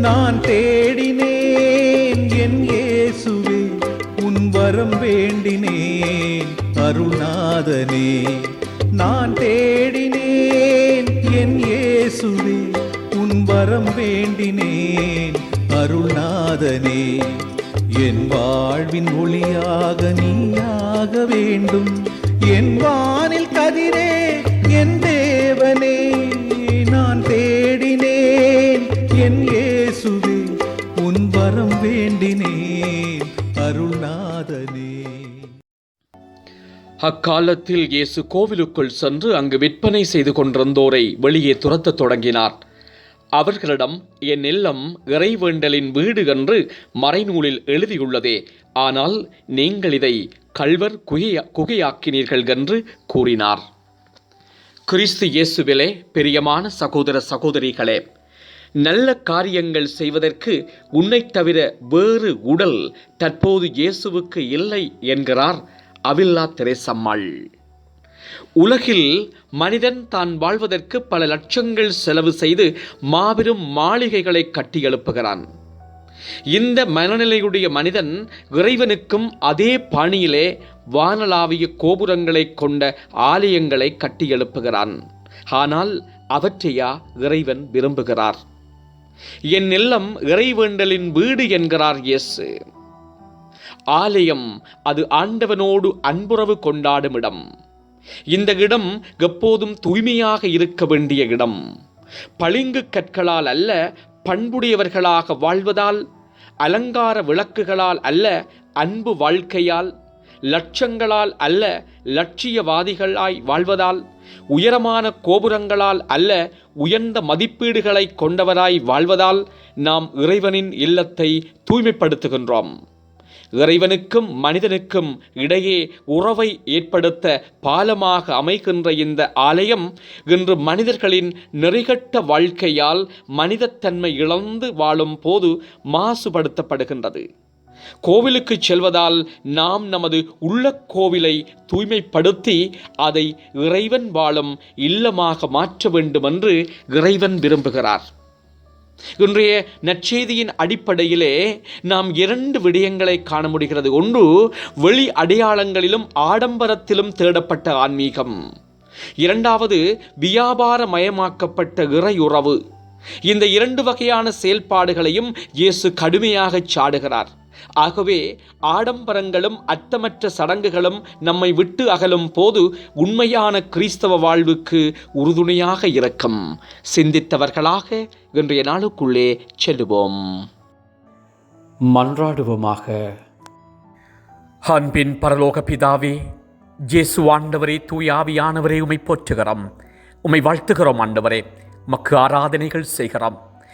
நான் தேடினேன் என் இயேசுவே உன் வரம் வேண்டினேன் அருணாதனே நான் தேடினேன் என் இயேசுவே உன் வரம் வேண்டினேன் அருள்நாதனே. என் வாழ்வின் ஒளியாக நீயாக வேண்டும் என் வானில் அக்காலத்தில் இயேசு கோவிலுக்குள் சென்று அங்கு விற்பனை செய்து கொண்டிருந்தோரை வெளியே துரத்தத் தொடங்கினார். அவர்களிடம் என் இல்லம் இறைவேண்டலின் வீடு என்று மறைநூலில் எழுதியுள்ளதே. ஆனால் நீங்கள் இதை கள்வர் குகையா குகையாக்கினீர்கள் என்று கூறினார். கிறிஸ்து இயேசுவிலே பிரியமான சகோதர சகோதரிகளே நல்ல காரியங்கள் செய்வதற்கு உன்னைத் தவிர வேறு உடல் தற்போது இயேசுவுக்கு இல்லை என்கிறார் அவில்லா தெரேசம்மாள் உலகில் மனிதன் தான் வாழ்வதற்கு பல லட்சங்கள் செலவு செய்து மாபெரும் மாளிகைகளை கட்டி எழுப்புகிறான். இந்த மனநிலையுடைய மனிதன் இறைவனுக்கும் அதே பாணியிலே வானளாவிய கோபுரங்களை கொண்ட ஆலயங்களை கட்டி எழுப்புகிறான். ஆனால் அவற்றையா இறைவன் விரும்புகிறார்? என் இல்லம் இறைவேண்டலின் வீடு என்கிறார் இயேசு. ஆலயம் அது ஆண்டவனோடு அன்புறவு கொண்டாடும் இடம். இந்த இடம் எப்போதும் தூய்மையாக இருக்க வேண்டிய இடம். பளிங்கு கற்களால் அல்ல பண்புடையவர்களாக வாழ்வதால் அலங்கார விளக்குகளால் அல்ல அன்பு வாழ்க்கையால் லட்சங்களால் அல்ல லட்சியவாதிகளாய் வாழ்வதால் உயரமான கோபுரங்களால் அல்ல உயர்ந்த மதிப்பீடுகளை கொண்டவராய் வாழ்வதால் நாம் இறைவனின் இல்லத்தை தூய்மைப்படுத்துகின்றோம். இறைவனுக்கும் மனிதனுக்கும் இடையே உறவை ஏற்படுத்த பாலமாக அமைகின்ற இந்த ஆலயம் இன்று மனிதர்களின் நெறிகட்ட வாழ்க்கையால் மனிதத்தன்மை இழந்து வாழும் போது மாசுபடுத்தப்படுகின்றது. கோவிலுக்கு செல்வதால் நாம் நமது உள்ள கோவிலை தூய்மைப்படுத்தி அதை இறைவன் வாழும் இல்லமாக மாற்ற வேண்டுமென்று இறைவன் விரும்புகிறார். இன்றைய நற்செய்தியின் அடிப்படையிலே நாம் இரண்டு விடயங்களை காண முடிகிறது. ஒன்று வெளி அடையாளங்களிலும் ஆடம்பரத்திலும் தேடப்பட்ட ஆன்மீகம். இரண்டாவது வியாபாரமயமாக்கப்பட்ட இறையுறவு இந்த இரண்டு வகையான செயல்பாடுகளையும் இயேசு கடுமையாகச் சாடுகிறார். ஆகவே ஆடம்பரங்களும் அர்த்தமற்ற சடங்குகளும் நம்மை விட்டு அகலும் போது உண்மையான கிறிஸ்தவ வாழ்வுக்கு உறுதுணையாக இருக்கும். சிந்தித்தவர்களாக இன்றைய நாளுக்குள்ளே செல்லுவோம். மன்றாடுவோமாக. அன்பின் பரலோக பிதாவே ஜேசு ஆண்டவரே தூயாவியானவரே உமை போற்றுகிறோம். உமை வாழ்த்துகிறோம் ஆண்டவரே. மக்கு ஆராதனைகள் செய்கிறோம்.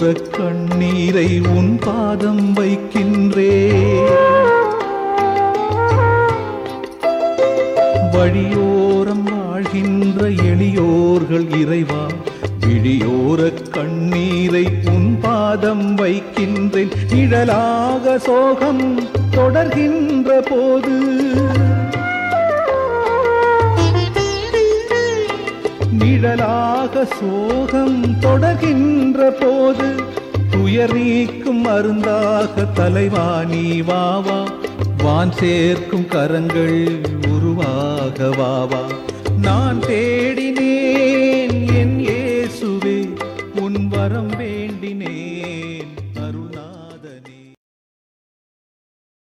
விழியோர கண்ணீரை உன் பாதம் வைக்கின்றே. வழியோரம் வாழ்கின்ற எளியோர்கள் இறைவா விழியோரக் கண்ணீரை உன் பாதம் வைக்கின்றேன். நிழலாக சோகம் தொடர்கின்ற போது நிழலாக சோகம் தொடர்கின்ற போது துயர் நீக்கும் மருந்தாக தலைவா நீ வாவா வான் சேர்க்கும் கரங்கள் உருவாக வாவா நான் தே